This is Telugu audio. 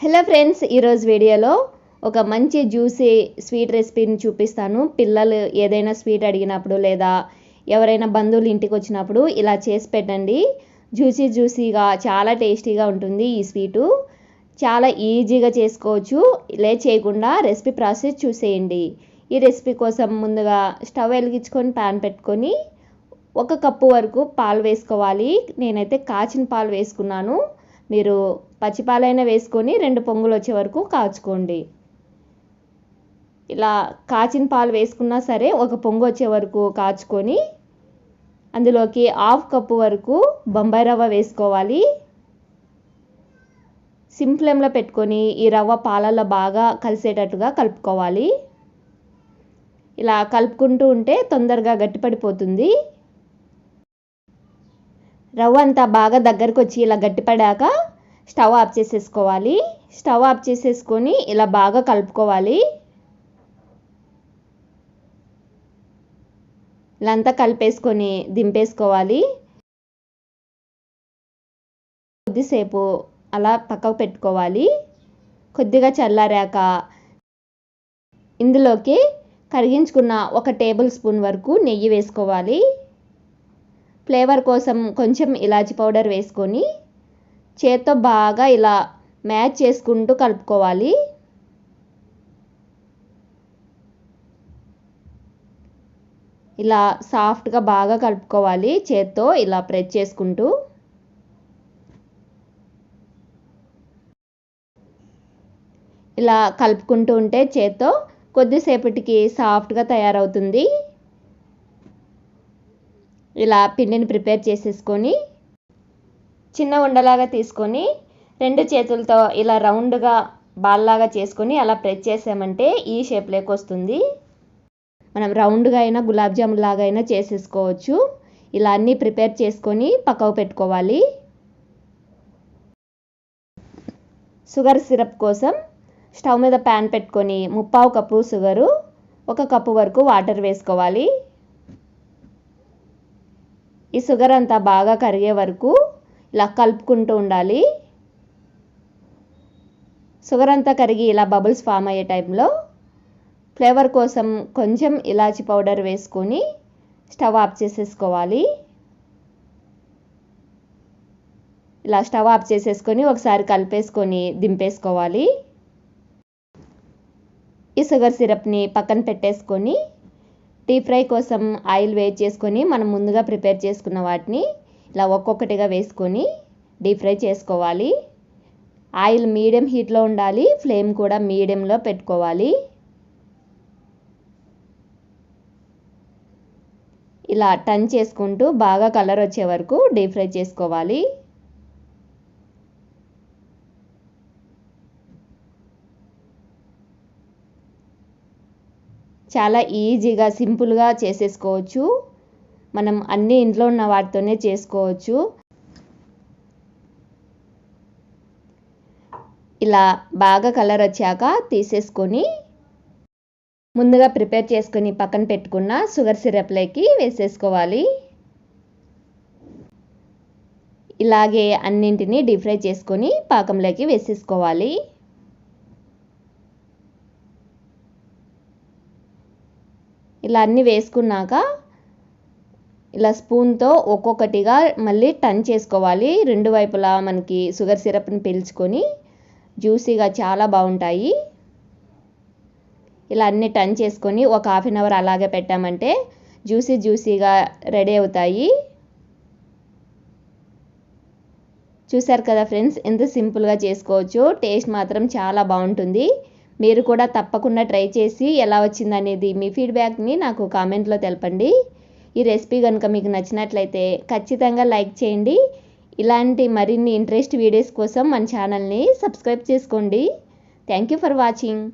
హలో ఫ్రెండ్స్ ఈరోజు వీడియోలో ఒక మంచి జ్యూసీ స్వీట్ రెసిపీని చూపిస్తాను. పిల్లలు ఏదైనా స్వీట్ అడిగినప్పుడు లేదా ఎవరైనా బంధువులు ఇంటికి వచ్చినప్పుడు ఇలా చేసి పెట్టండి. జ్యూసీ జ్యూసీగా చాలా టేస్టీగా ఉంటుంది ఈ స్వీటు. చాలా ఈజీగా చేసుకోవచ్చు. లే చేయకుండా రెసిపీ ప్రాసెస్ చూసేయండి. ఈ రెసిపీ కోసం ముందుగా స్టవ్ వెలిగించుకొని ప్యాన్ పెట్టుకొని ఒక కప్పు వరకు పాలు వేసుకోవాలి. నేనైతే కాచిన పాలు వేసుకున్నాను. మీరు పచ్చిపాలైనా వేసుకొని రెండు పొంగులు వచ్చే వరకు కాచుకోండి. ఇలా కాచిన పాలు వేసుకున్నా సరే ఒక పొంగు వచ్చే వరకు కాచుకొని అందులోకి హాఫ్ కప్పు వరకు బొంబాయి రవ్వ వేసుకోవాలి. సిమ్ ఫ్లేమ్లో పెట్టుకొని ఈ రవ్వ పాలల్లో బాగా కలిసేటట్టుగా కలుపుకోవాలి. ఇలా కలుపుకుంటూ ఉంటే తొందరగా గట్టిపడిపోతుంది. రవ్వ అంతా బాగా దగ్గరకు వచ్చి ఇలా గట్టిపడాక స్టవ్ ఆఫ్ చేసేసుకోవాలి. స్టవ్ ఆఫ్ చేసేసుకొని ఇలా బాగా కలుపుకోవాలి. ఇలా అంతా కలిపేసుకొని దింపేసుకోవాలి. కొద్దిసేపు అలా పక్కకు పెట్టుకోవాలి. కొద్దిగా చల్లారాక ఇందులోకి కరిగించుకున్న ఒక టేబుల్ స్పూన్ వరకు నెయ్యి వేసుకోవాలి. ఫ్లేవర్ కోసం కొంచెం ఇలాచి పౌడర్ వేసుకొని చేత్తో బాగా ఇలా మ్యాచ్ చేసుకుంటూ కలుపుకోవాలి. ఇలా సాఫ్ట్గా బాగా కలుపుకోవాలి చేత్తో ఇలా ప్రెస్ చేసుకుంటూ. ఇలా కలుపుకుంటూ ఉంటే చేత్తో కొద్దిసేపటికి సాఫ్ట్గా తయారవుతుంది. ఇలా పిండిని ప్రిపేర్ చేసేసుకొని చిన్న ఉండలాగా తీసుకొని రెండు చేతులతో ఇలా రౌండ్గా బాల్లాగా చేసుకొని అలా ప్రెస్ చేసామంటే ఈ షేప్లోకి వస్తుంది. మనం రౌండ్గా అయినా గులాబ్ జామున్ లాగా అయినా చేసేసుకోవచ్చు. ఇలా అన్నీ ప్రిపేర్ చేసుకొని పక్కకు పెట్టుకోవాలి. షుగర్ సిరప్ కోసం స్టవ్ మీద ప్యాన్ పెట్టుకొని ముప్పావు కప్పు షుగరు ఒక కప్పు వరకు వాటర్ వేసుకోవాలి. ఈ షుగర్ అంతా బాగా కరిగే వరకు ఇలా కలుపుకుంటూ ఉండాలి. షుగర్ అంతా కరిగి ఇలా బబుల్స్ ఫామ్ అయ్యే టైంలో ఫ్లేవర్ కోసం కొంచెం ఇలాచి పౌడర్ వేసుకొని స్టవ్ ఆఫ్ చేసేసుకోవాలి. ఇలా స్టవ్ ఆఫ్ చేసేసుకొని ఒకసారి కలిపేసుకొని దింపేసుకోవాలి. ఈ షుగర్ సిరప్ని పక్కన పెట్టేసుకొని డీప్ ఫ్రై కోసం ఆయిల్ వేడి చేసుకొని మనం ముందుగా ప్రిపేర్ చేసుకున్న వాటిని ఇలా ఒక్కొక్కటిగా వేసుకొని డీప్ ఫ్రై చేసుకోవాలి. ఆయిల్ మీడియం హీట్లో ఉండాలి ఫ్లేమ్ కూడా మీడియంలో పెట్టుకోవాలి. ఇలా టర్న్ చేసుకుంటూ బాగా కలర్ వచ్చే వరకు డీప్ ఫ్రై చేసుకోవాలి. చాలా ఈజీగా సింపుల్గా చేసేసుకోవచ్చు. మనం అన్ని ఇంట్లో ఉన్న వాటితోనే చేసుకోవచ్చు. ఇలా బాగా కలర్ వచ్చాక తీసేసుకొని ముందుగా ప్రిపేర్ చేసుకొని పక్కన పెట్టుకున్న షుగర్ సిరప్లోకి వేసేసుకోవాలి. ఇలాగే అన్నింటినీ డీప్ ఫ్రై చేసుకొని పాకంలోకి వేసేసుకోవాలి. ఇలా అన్నీ వేసుకున్నాక ఇలా స్పూన్తో ఒక్కొక్కటిగా మళ్ళీ టర్న్ చేసుకోవాలి. రెండు వైపులా మనకి షుగర్ సిరప్ని పీల్చుకొని జ్యూసీగా చాలా బాగుంటాయి. ఇలా అన్నీ టన్ చేసుకొని ఒక హాఫ్ అన్ అవర్ అలాగే పెట్టామంటే జ్యూసీ జ్యూసీగా రెడీ అవుతాయి. చూసారు కదా ఫ్రెండ్స్ ఎంత సింపుల్గా చేసుకోవచ్చు. టేస్ట్ మాత్రం చాలా బాగుంటుంది. మీరు కూడా తప్పకుండా ట్రై చేసి ఎలా వచ్చిందనేది మీ ఫీడ్బ్యాక్ని నాకు కామెంట్లో తెలపండి. ఈ రెసిపీ కనుక మీకు నచ్చినట్లయితే ఖచ్చితంగా లైక్ చేయండి. ఇలాంటి మరిన్ని ఇంట్రెస్ట్ వీడియోస్ కోసం మన ఛానల్ని సబ్స్క్రైబ్ చేసుకోండి. Thank you for watching.